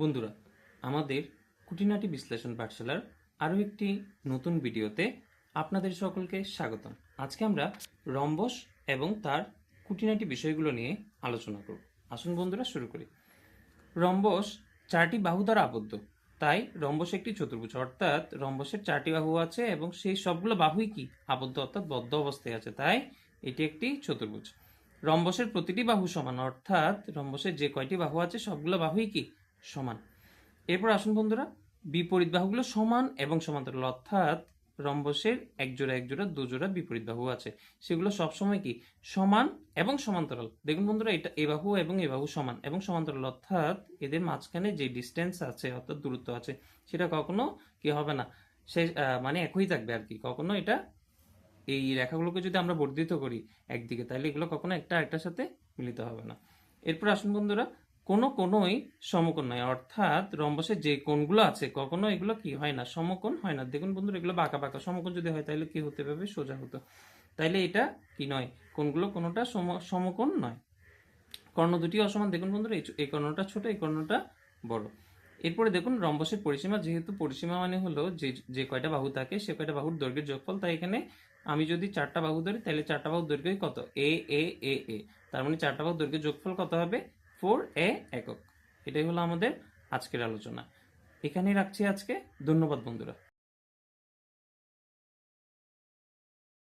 বন্ধুরা, আমাদের খুঁটিনাটি বিশ্লেষণ পাঠশালার আরও একটি নতুন ভিডিওতে আপনাদের সকলকে স্বাগতম। আজকে আমরা রম্বস এবং তার খুঁটিনাটি বিষয়গুলো নিয়ে আলোচনা করব। আসুন বন্ধুরা, শুরু করি। রম্বস চারটি বাহু দ্বারা আবদ্ধ। তাই রম্বস একটি চতুর্ভুজ, অর্থাৎ রম্বসের চারটি বাহু আছে এবং সেই সবগুলো বাহুই কি? আবদ্ধ, অর্থাৎ বদ্ধ অবস্থায় আছে। তাই এটি একটি চতুর্ভুজ। রম্বসের প্রতিটি বাহু সমান, অর্থাৎ রম্বসের যে কয়টি বাহু আছে, সবগুলো বাহুই কি? সমান। এরপর আসুন বন্ধুরা, বিপরীত বাহুগুলো সমান এবং সমান্তরাল, অর্থাৎ রম্বসের এক জোড়া এক জোড়া, দু জোড়া বিপরীত বাহু আছে। সেগুলো সবসময় কি? সমান এবং সমান্তরাল। দেখুন বন্ধুরা, এটা এ বাহু এবং এ বাহু সমান এবং সমান্তরাল, অর্থাৎ এদের মাঝখানে যে ডিস্টেন্স আছে, অর্থাৎ দূরত্ব আছে, সেটা কখনো কি হবে না। সে মানে একই থাকবে আর কি। কখনো এটা, এই রেখাগুলোকে যদি আমরা বর্ধিত করি একদিকে, তাহলে এগুলো কখনো একটা একটার সাথে মিলিত হবে না। এরপর আসুন বন্ধুরা কোনো কোনোই সমকোণ নয় অর্থাৎ রম্বসের যে কোণগুলো আছে, কখনো এগুলো কি হয় না? সমকোণ হয় না। দেখুন বন্ধুরা, এগুলো বাঁকা বাঁকা। সমকোণ যদি হয়, তাহলে কি হতে পারবে? সোজা হতো। তাইলে এটা কি নয়? কোনগুলো কোনোটা সম- সমকোণ নয়। কর্ণ দুটি অসমান। দেখুন বন্ধুরা, এই কর্ণটা ছোট, এই কর্ণটা বড়। এরপরে দেখুন রম্বসের পরিসীমা। যেহেতু পরিসীমা মানে হলো যে যে কয়টা বাহু থাকে, সে কয়টা বাহুর দৈর্ঘ্যের যোগফল। তাই এখানে আমি যদি চারটা বাহু ধরি তাহলে চারটা বাহুর দৈর্ঘ্যই কত? এ এ এ এ। তার মানে চারটা বাহুর দৈর্ঘ্যের যোগফল কত হবে? ফোর এ একক। এটাই হলো আমাদের আজকের আলোচনা। এখানেই রাখছি আজকে। ধন্যবাদ বন্ধুরা।